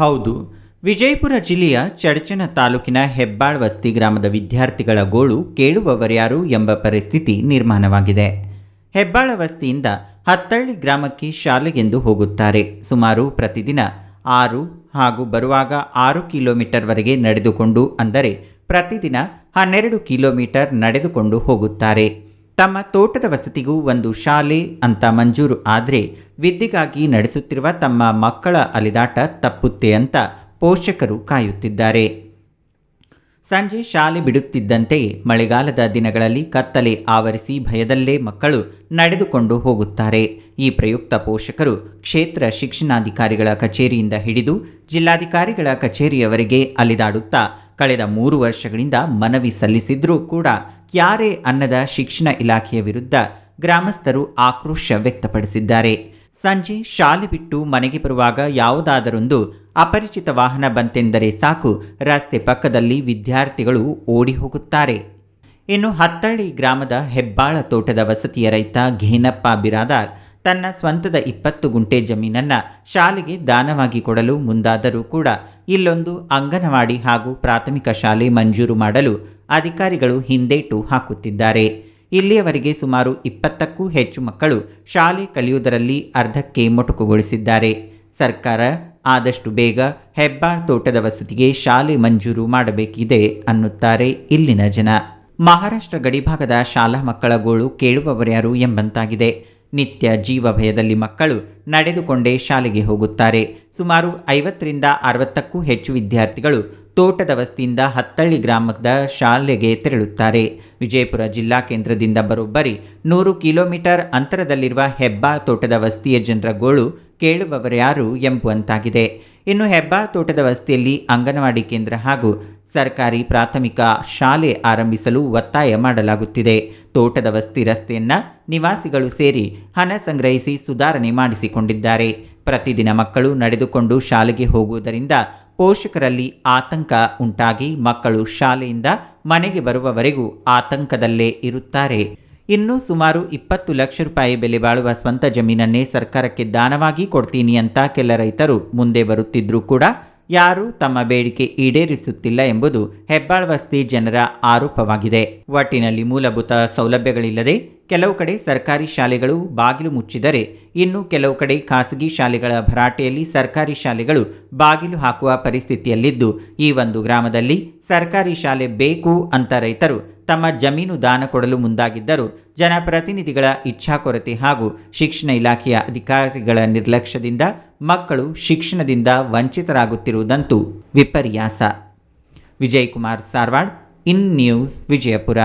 ಹೌದು. ವಿಜಯಪುರ ಜಿಲ್ಲೆಯ ಚಡಚನ ತಾಲೂಕಿನ ಹೆಬ್ಬಾಳ್ ವಸ್ತಿ ಗ್ರಾಮದ ವಿದ್ಯಾರ್ಥಿಗಳ ಗೋಳು ಕೇಳುವವರ್ಯಾರು ಎಂಬ ಪರಿಸ್ಥಿತಿ ನಿರ್ಮಾಣವಾಗಿದೆ. ಹೆಬ್ಬಾಳ ವಸ್ತಿಯಿಂದ ಹತ್ತಳ್ಳಿ ಗ್ರಾಮಕ್ಕೆ ಶಾಲೆಗೆಂದು ಹೋಗುತ್ತಾರೆ. ಸುಮಾರು ಪ್ರತಿದಿನ ಆರು ಹಾಗೂ ಬರುವಾಗ ಆರು ಕಿಲೋಮೀಟರ್ವರೆಗೆ ನಡೆದುಕೊಂಡು ಅಂದರೆ ಪ್ರತಿದಿನ ಹನ್ನೆರಡು ಕಿಲೋಮೀಟರ್ ನಡೆದುಕೊಂಡು ಹೋಗುತ್ತಾರೆ. ತಮ್ಮ ತೋಟದ ವಸತಿಗೂ ಒಂದು ಶಾಲೆ ಅಂತ ಮಂಜೂರು ಆದರೆ ವಿದ್ಯೆಗಾಗಿ ನಡೆಸುತ್ತಿರುವ ತಮ್ಮ ಮಕ್ಕಳ ಅಲಿದಾಟ ತಪ್ಪುತ್ತೆ ಅಂತ ಪೋಷಕರು ಕಾಯುತ್ತಿದ್ದಾರೆ. ಸಂಜೆ ಶಾಲೆ ಬಿಡುತ್ತಿದ್ದಂತೆ ಮಳೆಗಾಲದ ದಿನಗಳಲ್ಲಿ ಕತ್ತಲೆ ಆವರಿಸಿ ಭಯದಲ್ಲೇ ಮಕ್ಕಳು ನಡೆದುಕೊಂಡು ಹೋಗುತ್ತಾರೆ. ಈ ಪ್ರಯುಕ್ತ ಪೋಷಕರು ಕ್ಷೇತ್ರ ಶಿಕ್ಷಣಾಧಿಕಾರಿಗಳ ಕಚೇರಿಯಿಂದ ಹಿಡಿದು ಜಿಲ್ಲಾಧಿಕಾರಿಗಳ ಕಚೇರಿಯವರೆಗೆ ಅಲಿದಾಡುತ್ತಾ ಕಳೆದ ಮೂರು ವರ್ಷಗಳಿಂದ ಮನವಿ ಸಲ್ಲಿಸಿದ್ರೂ ಕೂಡ ಯಾರೇ ಅನ್ನದ ಶಿಕ್ಷಣ ಇಲಾಖೆಯ ವಿರುದ್ಧ ಗ್ರಾಮಸ್ಥರು ಆಕ್ರೋಶ ವ್ಯಕ್ತಪಡಿಸಿದ್ದಾರೆ. ಸಂಜೆ ಶಾಲೆ ಬಿಟ್ಟು ಮನೆಗೆ ಬರುವಾಗ ಯಾವುದಾದರೊಂದು ಅಪರಿಚಿತ ವಾಹನ ಬಂತೆಂದರೆ ಸಾಕು, ರಸ್ತೆ ಪಕ್ಕದಲ್ಲಿ ವಿದ್ಯಾರ್ಥಿಗಳು ಓಡಿ ಹೋಗುತ್ತಾರೆ. ಇನ್ನು ಹತ್ತಳ್ಳಿ ಗ್ರಾಮದ ಹೆಬ್ಬಾಳ ತೋಟದ ವಸತಿಯ ರೈತ ಘೇನಪ್ಪ ಬಿರಾದಾರ್ ತನ್ನ ಸ್ವಂತದ ಇಪ್ಪತ್ತು ಗುಂಟೆ ಜಮೀನನ್ನ ಶಾಲೆಗೆ ದಾನವಾಗಿ ಕೊಡಲು ಮುಂದಾದರೂ ಕೂಡ ಇಲ್ಲೊಂದು ಅಂಗನವಾಡಿ ಹಾಗೂ ಪ್ರಾಥಮಿಕ ಶಾಲೆ ಮಂಜೂರು ಮಾಡಲು ಅಧಿಕಾರಿಗಳು ಹಿಂದೇಟು ಹಾಕುತ್ತಿದ್ದಾರೆ. ಇಲ್ಲಿಯವರೆಗೆ ಸುಮಾರು ಇಪ್ಪತ್ತಕ್ಕೂ ಹೆಚ್ಚು ಮಕ್ಕಳು ಶಾಲೆ ಕಲಿಯುವುದರಲ್ಲಿ ಅರ್ಧಕ್ಕೆ ಮೊಟಕುಗೊಳಿಸಿದ್ದಾರೆ. ಸರ್ಕಾರ ಆದಷ್ಟು ಬೇಗ ಹೆಬ್ಬಾಳ್ ತೋಟದ ವಸತಿಗೆ ಶಾಲೆ ಮಂಜೂರು ಮಾಡಬೇಕಿದೆ ಅನ್ನುತ್ತಾರೆ ಇಲ್ಲಿನ ಜನ. ಮಹಾರಾಷ್ಟ್ರ ಗಡಿಭಾಗದ ಶಾಲಾ ಮಕ್ಕಳ ಗೋಳು ಕೇಳುವವರ್ಯಾರು ಎಂಬಂತಾಗಿದೆ. ನಿತ್ಯ ಜೀವ ಭಯದಲ್ಲಿ ಮಕ್ಕಳು ನಡೆದುಕೊಂಡೇ ಶಾಲೆಗೆ ಹೋಗುತ್ತಾರೆ. ಸುಮಾರು ಐವತ್ತರಿಂದ ಅರವತ್ತಕ್ಕೂ ಹೆಚ್ಚು ವಿದ್ಯಾರ್ಥಿಗಳು ತೋಟದ ವಸ್ತಿಯಿಂದ ಹತ್ತಳ್ಳಿ ಗ್ರಾಮದ ಶಾಲೆಗೆ ತೆರಳುತ್ತಾರೆ. ವಿಜಯಪುರ ಜಿಲ್ಲಾ ಕೇಂದ್ರದಿಂದ ಬರೋಬ್ಬರಿ ನೂರು ಕಿಲೋಮೀಟರ್ ಅಂತರದಲ್ಲಿರುವ ಹೆಬ್ಬಾಳ್ ತೋಟದ ವಸ್ತಿಯ ಜನರ ಗೋಳು ಕೇಳುವವರ್ಯಾರು ಎಂಬುವಂತಾಗಿದೆ. ಇನ್ನು ಹೆಬ್ಬಾಳ್ ತೋಟದ ವಸ್ತಿಯಲ್ಲಿ ಅಂಗನವಾಡಿ ಕೇಂದ್ರ ಹಾಗೂ ಸರ್ಕಾರಿ ಪ್ರಾಥಮಿಕ ಶಾಲೆ ಆರಂಭಿಸಲು ಒತ್ತಾಯ ಮಾಡಲಾಗುತ್ತಿದೆ. ತೋಟದ ವಸ್ತಿ ರಸ್ತೆಯನ್ನ ನಿವಾಸಿಗಳು ಸೇರಿ ಹಣ ಸಂಗ್ರಹಿಸಿ ಸುಧಾರಣೆ ಮಾಡಿಸಿಕೊಂಡಿದ್ದಾರೆ. ಪ್ರತಿದಿನ ಮಕ್ಕಳು ನಡೆದುಕೊಂಡು ಶಾಲೆಗೆ ಹೋಗುವುದರಿಂದ ಪೋಷಕರಲ್ಲಿ ಆತಂಕ ಉಂಟಾಗಿ ಮಕ್ಕಳು ಶಾಲೆಯಿಂದ ಮನೆಗೆ ಬರುವವರೆಗೂ ಆತಂಕದಲ್ಲೇ ಇರುತ್ತಾರೆ. ಇನ್ನು ಸುಮಾರು ಇಪ್ಪತ್ತು ಲಕ್ಷ ರೂಪಾಯಿ ಬೆಲೆ ಬಾಳುವ ಸ್ವಂತ ಜಮೀನನ್ನೇ ಸರ್ಕಾರಕ್ಕೆ ದಾನವಾಗಿ ಕೊಡ್ತೀನಿ ಅಂತ ಕೆಲ ರೈತರು ಮುಂದೆ ಬರುತ್ತಿದ್ರೂ ಕೂಡ ಯಾರೂ ತಮ್ಮ ಬೇಡಿಕೆ ಈಡೇರಿಸುತ್ತಿಲ್ಲ ಎಂಬುದು ಹೆಬ್ಬಾಳ್ವಸ್ತಿ ಜನರ ಆರೋಪವಾಗಿದೆ. ಒಟ್ಟಿನಲ್ಲಿ ಮೂಲಭೂತ ಸೌಲಭ್ಯಗಳಿಲ್ಲದೆ ಕೆಲವು ಕಡೆ ಸರ್ಕಾರಿ ಶಾಲೆಗಳು ಬಾಗಿಲು ಮುಚ್ಚಿದರೆ, ಇನ್ನು ಕೆಲವು ಕಡೆ ಖಾಸಗಿ ಶಾಲೆಗಳ ಭರಾಟೆಯಲ್ಲಿ ಸರ್ಕಾರಿ ಶಾಲೆಗಳು ಬಾಗಿಲು ಹಾಕುವ ಪರಿಸ್ಥಿತಿಯಲ್ಲಿದ್ದು, ಈ ಒಂದು ಗ್ರಾಮದಲ್ಲಿ ಸರ್ಕಾರಿ ಶಾಲೆ ಬೇಕು ಅಂತ ರೈತರು ತಮ್ಮ ಜಮೀನು ದಾನ ಕೊಡಲು ಮುಂದಾಗಿದ್ದರು, ಜನಪ್ರತಿನಿಧಿಗಳ ಇಚ್ಛಾಕೊರತೆ ಹಾಗೂ ಶಿಕ್ಷಣ ಇಲಾಖೆಯ ಅಧಿಕಾರಿಗಳ ನಿರ್ಲಕ್ಷ್ಯದಿಂದ ಮಕ್ಕಳು ಶಿಕ್ಷಣದಿಂದ ವಂಚಿತರಾಗುತ್ತಿರುವುದಂತೂ ವಿಪರ್ಯಾಸ. Vijay Kumar Sarwad, in news Vijayapura.